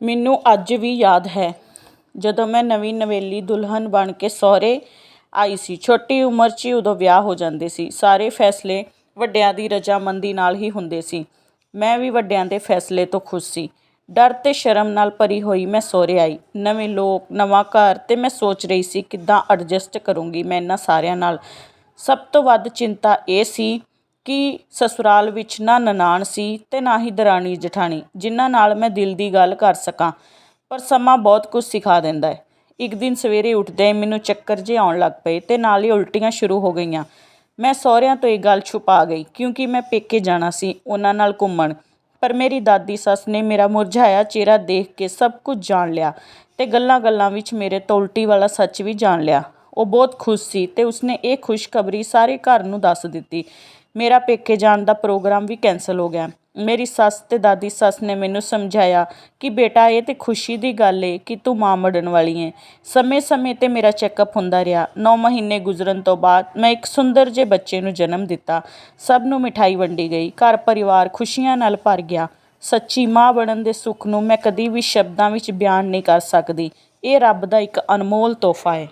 ਮੈਨੂੰ ਅੱਜ ਵੀ ਯਾਦ ਹੈ, ਜਦੋਂ ਮੈਂ ਨਵੀਂ ਨਵੇਲੀ ਦੁਲਹਨ ਬਣ ਕੇ ਸਹੁਰੇ ਆਈ ਸੀ। ਛੋਟੀ ਉਮਰ 'ਚ ਹੀ ਉਦੋਂ ਵਿਆਹ ਹੋ ਜਾਂਦੇ ਸੀ। ਸਾਰੇ ਫੈਸਲੇ ਵੱਡਿਆਂ ਦੀ ਰਜ਼ਾਮੰਦੀ ਨਾਲ ਹੀ ਹੁੰਦੇ ਸੀ। ਮੈਂ ਵੀ ਵੱਡਿਆਂ ਦੇ ਫੈਸਲੇ ਤੋਂ ਖੁਸ਼ ਸੀ। ਡਰ ਅਤੇ ਸ਼ਰਮ ਨਾਲ ਭਰੀ ਹੋਈ ਮੈਂ ਸਹੁਰੇ ਆਈ। ਨਵੇਂ ਲੋਕ, ਨਵਾਂ ਘਰ ਅਤੇ ਮੈਂ ਸੋਚ ਰਹੀ ਸੀ, ਕਿੱਦਾਂ ਐਡਜਸਟ ਕਰੂੰਗੀ ਮੈਂ ਇਹਨਾਂ ਸਾਰਿਆਂ ਨਾਲ। ਸਭ ਤੋਂ ਵੱਧ ਚਿੰਤਾ ਇਹ ਸੀ ਕਿ ਸਸੁਰਾਲ ਵਿੱਚ ਨਾ ਨਨਾਣ ਸੀ ਅਤੇ ਨਾ ਹੀ ਦਰਾਣੀ ਜਠਾਣੀ, ਜਿਨ੍ਹਾਂ ਨਾਲ ਮੈਂ ਦਿਲ ਦੀ ਗੱਲ ਕਰ ਸਕਾਂ, ਪਰ ਸਮਾਂ ਬਹੁਤ ਕੁਝ ਸਿਖਾ ਦਿੰਦਾ ਹੈ। ਇੱਕ ਦਿਨ ਸਵੇਰੇ ਉੱਠਦੇ ਮੈਨੂੰ ਚੱਕਰ ਜਿਹੇ ਆਉਣ ਲੱਗ ਪਏ ਅਤੇ ਨਾਲ ਹੀ ਉਲਟੀਆਂ ਸ਼ੁਰੂ ਹੋ ਗਈਆਂ। ਮੈਂ ਸਹੁਰਿਆਂ ਤੋਂ ਇਹ ਗੱਲ ਛੁਪਾ ਗਈ, ਕਿਉਂਕਿ ਮੈਂ ਪੇਕੇ ਜਾਣਾ ਸੀ, ਉਹਨਾਂ ਨਾਲ ਘੁੰਮਣ। ਪਰ ਮੇਰੀ ਦਾਦੀ ਸੱਸ ਨੇ ਮੇਰਾ ਮੁਰਝਾਇਆ ਚਿਹਰਾ ਦੇਖ ਕੇ ਸਭ ਕੁਝ ਜਾਣ ਲਿਆ ਅਤੇ ਗੱਲਾਂ ਗੱਲਾਂ ਵਿੱਚ ਮੇਰੇ ਤੋਂ ਉਲਟੀ ਵਾਲਾ ਸੱਚ ਵੀ ਜਾਣ ਲਿਆ। ਉਹ ਬਹੁਤ ਖੁਸ਼ ਸੀ ਅਤੇ ਉਸਨੇ ਇਹ ਖੁਸ਼ਖਬਰੀ ਸਾਰੇ ਘਰ ਨੂੰ ਦੱਸ ਦਿੱਤੀ। ਮੇਰਾ ਪੇਕੇ ਜਾਣ ਦਾ ਪ੍ਰੋਗਰਾਮ ਵੀ ਕੈਂਸਲ ਹੋ ਗਿਆ। ਮੇਰੀ ਸੱਸ ਅਤੇ ਦਾਦੀ ਸੱਸ ਨੇ ਮੈਨੂੰ ਸਮਝਾਇਆ ਕਿ ਬੇਟਾ, ਇਹ ਤਾਂ ਖੁਸ਼ੀ ਦੀ ਗੱਲ ਏ ਕਿ ਤੂੰ ਮਾਂ ਬਣਨ ਵਾਲੀ ਏ। ਸਮੇਂ ਸਮੇਂ 'ਤੇ ਮੇਰਾ ਚੈੱਕਅਪ ਹੁੰਦਾ ਰਿਹਾ। 9 ਮਹੀਨੇ ਗੁਜ਼ਰਨ ਤੋਂ ਬਾਅਦ ਮੈਂ ਇੱਕ ਸੁੰਦਰ ਜਿਹੇ ਬੱਚੇ ਨੂੰ ਜਨਮ ਦਿੱਤਾ। ਸਭ ਨੂੰ ਮਿਠਾਈ ਵੰਡੀ ਗਈ। ਘਰ ਪਰਿਵਾਰ ਖੁਸ਼ੀਆਂ ਨਾਲ ਭਰ ਗਿਆ। ਸੱਚੀ ਮਾਂ ਬਣਨ ਦੇ ਸੁੱਖ ਨੂੰ ਮੈਂ ਕਦੀ ਵੀ ਸ਼ਬਦਾਂ ਵਿੱਚ ਬਿਆਨ ਨਹੀਂ ਕਰ ਸਕਦੀ। ਇਹ ਰੱਬ ਦਾ ਇੱਕ ਅਨਮੋਲ ਤੋਹਫਾ ਹੈ